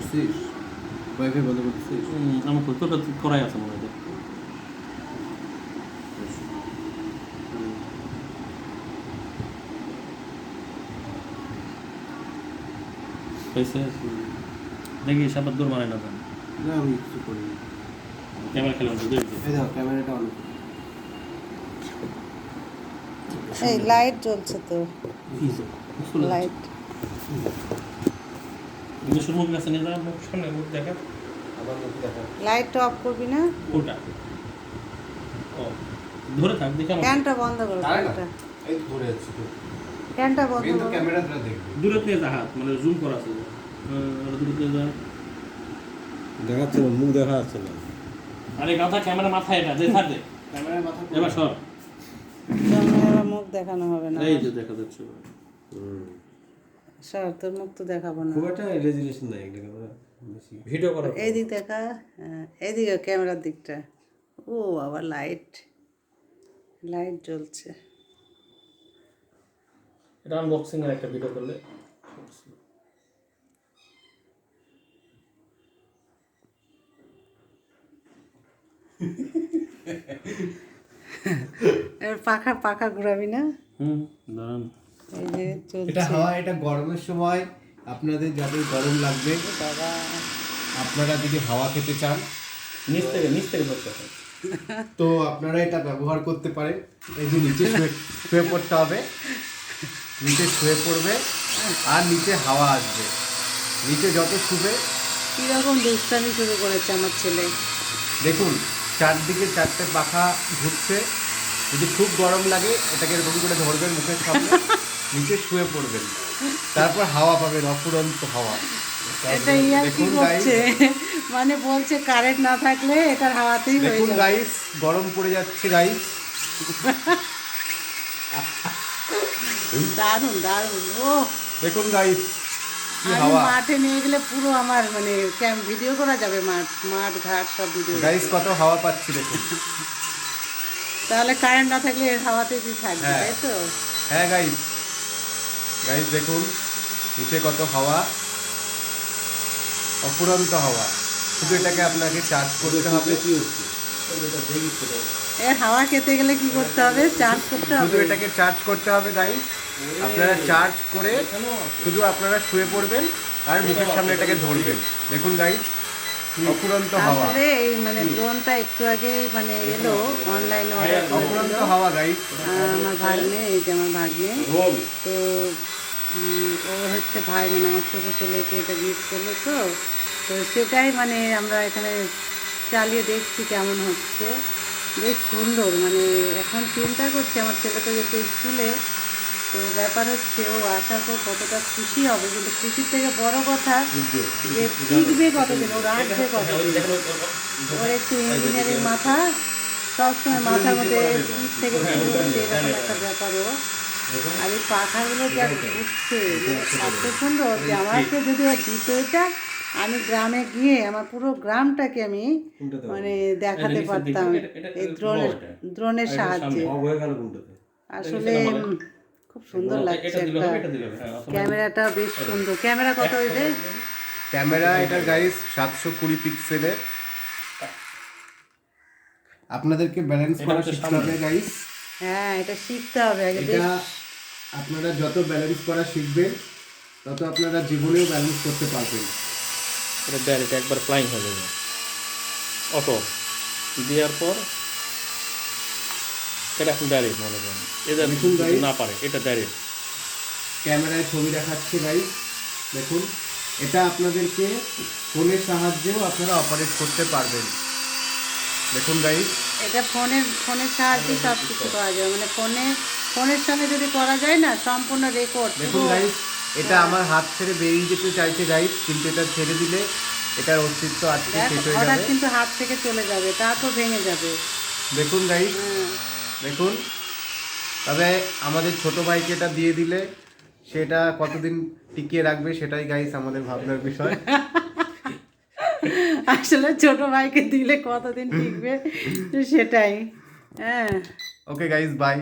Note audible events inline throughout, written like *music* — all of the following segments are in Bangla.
করছিস? ওয়াইফাই বন্ধ করছিস? আমার তো করাই আছে মনে হয়। দেখ। সাবার দূর মানে না জান না আমি কিছু করিনি ক্যামেরা খেলে দেখি এই দেখো ক্যামেরাটা অন। এই লাইট জ্বলছে তো। লাইট মিশুর মুখ কাছে নিয়ে যাওয়া মুখ সামনে মুখ দেখা আবার মুখ দেখা লাইটটা অফ করবি না? ওটা ও ধরে থাক দেখে আমার ফ্যানটা বন্ধ করো তাই এই তো ধরে যাচ্ছি তো। ফ্যানটা বন্ধ করো। ক্যামেরাটা দেখবি। দূরে থেকে যা হাত মানে জুম করা আছে। দূরে থেকে যা। দেখাচ্ছে না মুখ দেখা যাচ্ছে না। আরে গাধা ক্যামেরা মাথায় এটা যে থাকে ক্যামেরার মাথা এবার সর। ক্যামেরা মুখ দেখানো হবে না। এই যে দেখা যাচ্ছে। সর তোর মুখ তো দেখাবো না। খুব একটা রেজুলেশন নাই একটা ক্যামেরা বেশি। ভিডিও করা এইদিক দেখা হ্যাঁ এইদিকে ক্যামেরার দিকটা। ও আবার লাইট লাইট জ্বলছে। এটা আনবক্সিং এর একটা ভিডিও করলে এবার পাখা পাখা ঘুরাবি না? হুম দাঁড়ান। এই যে এটা হাওয়া এটা গরমের সময় আপনাদের যাদের গরম লাগবে আপনারা যদি হাওয়া খেতে চান। নিচ থেকে নিচ থেকে ধরতে তো আপনারা এটা ব্যবহার করতে পারেন। এই যে নিচে শুয়ে শুয়ে পড়তে হবে। নিচে শুয়ে পড়বে আর নিচে হাওয়া আসবে। নিচে যত শুবে। কীরকম দুষ্টামি শুরু করেছে আমার ছেলে। দেখুন চারদিকে চারটে পাখা ঘুরছে। যদি খুব গরম লাগে এটাকে এরকম করে ধরবেন মুখের সামনে। নিচে শুয়ে পড়বেন। তারপর হাওয়া পাবেন অফুরন্ত হাওয়া। এটা ইয়ার কি করছে। মানে বলছে কারেন্ট না থাকলে এটার হাওয়াতেই হয়ে যাবে। গাইস গরম পড়ে যাচ্ছে গাইস দারুণ দারুণ ও। দেখুন গাইস আমি হাওয়া। মাঠে নিয়ে গেলে পুরো আমার মানে ক্যাম্প ভিডিও করা যাবে মাঠ মাঠ ঘাট সব ভিডিও গাইস কত হাওয়া পাচ্ছি দেখুন। তাহলে কারেন্ট না থাকলে হাওয়াতেই তুই থাকবি হ্যাঁ। তাই তো? হ্যাঁ গাইস গাইস দেখুন নিচে কত হাওয়া? অফুরন্ত হাওয়া। শুধু এটাকে আপনাকে চার্জ করতে হবে। এর হাওয়া খেতে গেলে কি করতে হবে? চার্জ করতে শুধু হবে। এটাকে চার্জ করতে হবে গাইস আপনারা চার্জ করে শুধু আপনারা শুয়ে পড়বেন আর মুখের সামনে এটাকে ধরবেন। দেখুন গাইস অফুরন্ত হাওয়া। আসলে এই মানে ড্রোনটা একটু আগে মানে এলো অনলাইনে অর্ডার অফুরন্ত হাওয়া গাইস আমার ভাগ্নে এই যে আমার ভাগ্নে। তো ও হচ্ছে ভাই মানে আমার ছোটো ছেলেকে এটা গিফট করল তো। তো সেটাই মানে আমরা এখানে চালিয়ে দেখছি কেমন হচ্ছে। বেশ সুন্দর মানে এখন চিন্তা করছি আমার ছেলে তো গেছে স্কুলে তো ব্যাপার হচ্ছে ও আসার পর কতটা খুশি হবে। কিন্তু খুশির থেকে বড় কথা যে শিখবে কতদিন ও রাখবে কতদিন। ওর একটু ইঞ্জিনিয়ারিং মাথা সবসময় মাথার মধ্যে পিঠ থেকে শুরু হচ্ছে এরকম একটা ব্যাপার ও। আর এই পাখাগুলো যা ঘুরছে এত সুন্দর যে আমাকে যদি ও দিত এটা আমি গ্রামে গিয়ে আমার পুরো গ্রামটাকে আমি মানে দেখাতে পারতাম এই ড্রোনের ড্রোনের সাহায্যে। হয়ে আসলে খুব সুন্দর লাগছে এটা দিল একটা এটা দিল হ্যাঁ ক্যামেরাটা বেশ সুন্দর। ক্যামেরা কত এটা? ক্যামেরা এটার গাইস সাতশো কুড়ি পিক্সেলের আপনাদেরকে ব্যালেন্স করা শিখতে হবে গাইস হ্যাঁ এটা শিখতে হবে আগে এটা আপনারা যত ব্যালেন্স করা শিখবেন তত আপনারা জীবনেও ব্যালেন্স করতে পারবেন। এটা ডাইরেক্ট একবার ফ্লাইং হয়ে যাবে। অটো দেওয়ার পর এটা এখন ডাইরেক্ট মনে করেন এটা দেখুন না পারে এটা ডাইরেক্ট ক্যামেরায় ছবি দেখাচ্ছে গাইস দেখুন এটা আপনাদেরকে ফোনের সাহায্যেও আপনারা অপারেট করতে পারবেন। দেখুন গাইস এটা ফোনের ফোনের সাহায্যে সব কিছু করা যায় মানে ফোনে ফোনের সঙ্গে যদি করা যায় না সম্পূর্ণ রেকর্ড দেখুন গাইস এটা আমার হাত ছেড়ে বেরিয়ে যেতে চাইছে গাইস কিন্তু এটা ছেড়ে দিলে এটার অস্তিত্ব আজকে শেষ হয়ে যাবে। কিন্তু হাত থেকে চলে যাবে তারপর ভেঙে যাবে। দেখুন গাইস হ্যাঁ। দেখুন তবে আমাদের ছোট ভাইকে এটা দিয়ে দিলে সেটা কতদিন টিকিয়ে রাখবে সেটাই গাইস আমাদের ভাবনার বিষয়। *laughs* আসলে ছোট ভাইকে দিলে কতদিন টিকবে সেটাই হ্যাঁ। ওকে গাইস বাই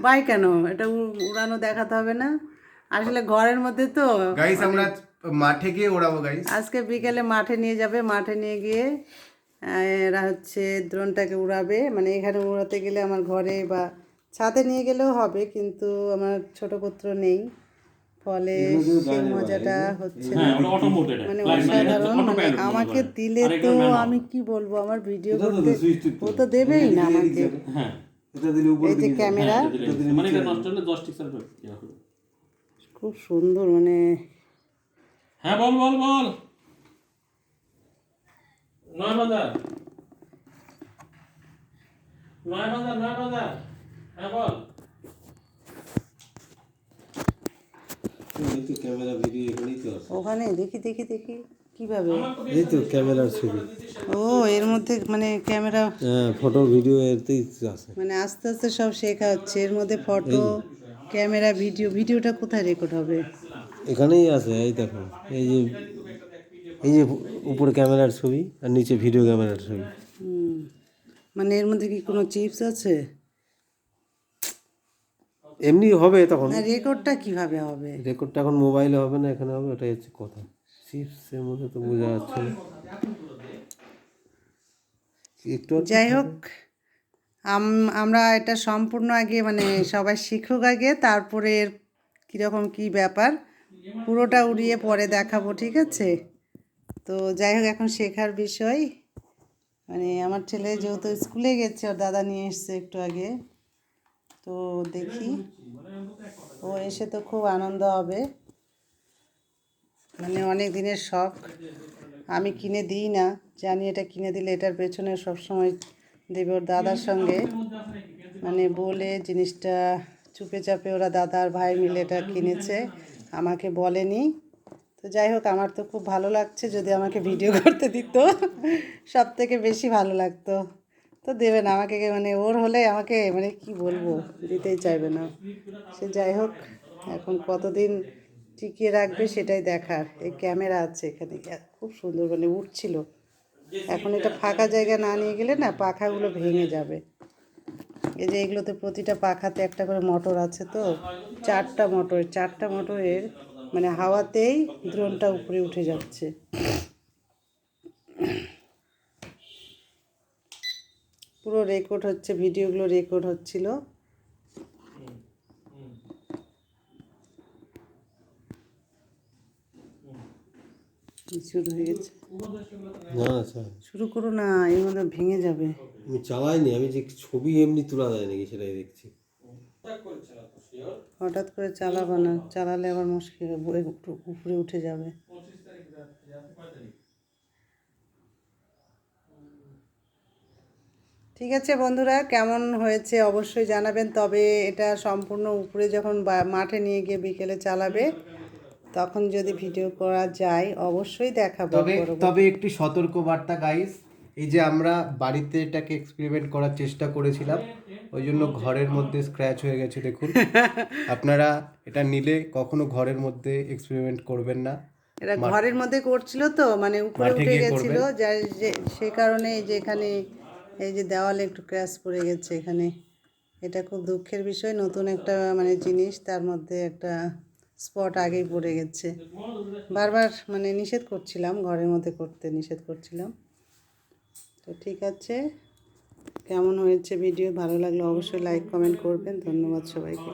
বাই কেন? এটা উড়ানো দেখাতে হবে না। আসলে ঘরের মধ্যে তো গাইস আমরা মাঠে গিয়ে ওড়াবো গাইস আজকে বিকেলে মাঠে নিয়ে যাবে মাঠে নিয়ে গিয়ে এরা হচ্ছে দ্রোনটাকে উড়াবে। মানে এখানে উড়াতে গেলে আমার ঘরে বা ছাদে নিয়ে গেলেও হবে কিন্তু আমার ছোট পুত্র নেই। ফলে সেই মজাটা হচ্ছে না। হ্যাঁ মানে অসাধারণ। মানে আমাকে দিলে তো আমি কি বলব? আমার ভিডিও করতে ও তো দেবেই না আমাকে। হ্যাঁ। এটা দিলে উপরে এই যে ক্যামেরা। মানে ইয়ে হবে। খুব সুন্দর মানে হ্যাঁ বল বল বল। নয় বাজার নয় বাজার নয় বাজার হ্যাঁ বল। ক্যামেরা ভিডিও এখানেই তো ওখানে দেখি দেখি দেখি। কীভাবে? এই তো ক্যামেরার ছবি। ও এর মধ্যে মানে ক্যামেরা হ্যাঁ ফটো ভিডিও এতেই আছে। মানে আস্তে আস্তে সব শেখা হচ্ছে। এর মধ্যে ফটো ক্যামেরা ভিডিও ভিডিওটা কোথায় রেকর্ড হবে? এখানেই আছে এই দেখো। এই যে এই যে উপরে ক্যামেরার ছবি আর নিচে ভিডিও ক্যামেরার ছবি। মানে এর মধ্যে কি কোনো চিপস আছে? এমনি হবে তখন। রেকর্ডটা কীভাবে হবে? রেকর্ডটা এখন মোবাইলে হবে না এখানে হবে ওটাই হচ্ছে কথা। চিপসের মধ্যে তো বোঝা যাচ্ছে একটু যাই হোক আম- আমরা এটা সম্পূর্ণ আগে মানে সবাই শিখুক আগে তারপরে এর কীরকম কী ব্যাপার পুরোটা উড়িয়ে পরে দেখাবো ঠিক আছে? তো যাই হোক, এখন শেখার বিষয়। মানে আমার ছেলে যেহেতু স্কুলে গেছে, ওর দাদা নিয়ে এসছে একটু আগে। তো দেখি, ও এসে তো খুব আনন্দ হবে। মানে অনেক দিনের শখ। আমি কিনে দিই না, জানি এটা কিনে দিলে এটার পেছনে সবসময় দেবে ওর দাদার সঙ্গে। মানে বলে জিনিসটা চুপে চাপে ওরা দাদা আর ভাই মিলে এটা কিনেছে। আমাকে বলেনি। তো যাই হোক, আমার তো খুব ভালো লাগছে যদি আমাকে ভিডিও করতে দিত। সব থেকে বেশি ভালো লাগতো। তো দেবে না, আমাকে মানে ওর হলে আমাকে মানে কি বলব, দিতেই চাইবে না। সে যাই হোক, এখন কতদিন টিকিয়ে রাখবে সেটাই দেখার। এই ক্যামেরা আছে এখানে খুব সুন্দর মানে উঠছিল। এখন এটা ফাঁকা জায়গা না নিয়ে গেলে না পাখাগুলো ভেঙে যাবে। এই যে এগুলোতে প্রতিটা পাখাতে একটা করে মোটর আছে তো, চারটা মোটর চারটা মোটরের মানে হাওয়াতেই দ্রোনটা উপরে উঠে যাচ্ছে পুরো রেকর্ড হচ্ছে ভিডিওগুলো রেকর্ড হচ্ছিল শুরু হয়ে গেছে না আচ্ছা শুরু করো না এর মধ্যে ভেঙে যাবে আমি চালাইনি আমি যে ছবি এমনি তোলা যায় নাকি সেটাই দেখছি হঠাৎ করে চালাবো না চালালে আবার মুশকিল উপরে উঠে যাবে ঠিক আছে বন্ধুরা কেমন হয়েছে অবশ্যই জানাবেন তবে এটা সম্পূর্ণ উপরে যখন মাঠে নিয়ে গিয়ে বিকেলে চালাবে তখন যদি ভিডিও করা যায় অবশ্যই দেখাবো তবে। তবে একটি সতর্ক বার্তা গাইস এই যে আমরা বাড়িতে এটাকে এক্সপেরিমেন্ট করার চেষ্টা করেছিলাম ওই জন্য ঘরের মধ্যে স্ক্র্যাচ হয়ে গেছে দেখুন। *laughs* আপনারা এটা নিলে কখনো ঘরের মধ্যে এক্সপেরিমেন্ট করবেন না। এরা ঘরের মধ্যে করছিল তো মানে উপরে উঠে গেছিল সে কারণে যে এখানে এই যে দেওয়ালে একটু ক্র্যাশ পড়ে গেছে এখানে। এটা খুব দুঃখের বিষয় নতুন একটা মানে জিনিস তার মধ্যে একটা স্পট আগেই পড়ে গেছে। বারবার মানে নিষেধ করছিলাম ঘরের মধ্যে করতে নিষেধ করছিলাম। তো ঠিক আছে। কেমন হয়েছে ভিডিও ভালো লাগলে অবশ্যই লাইক কমেন্ট করবেন। ধন্যবাদ সবাইকে।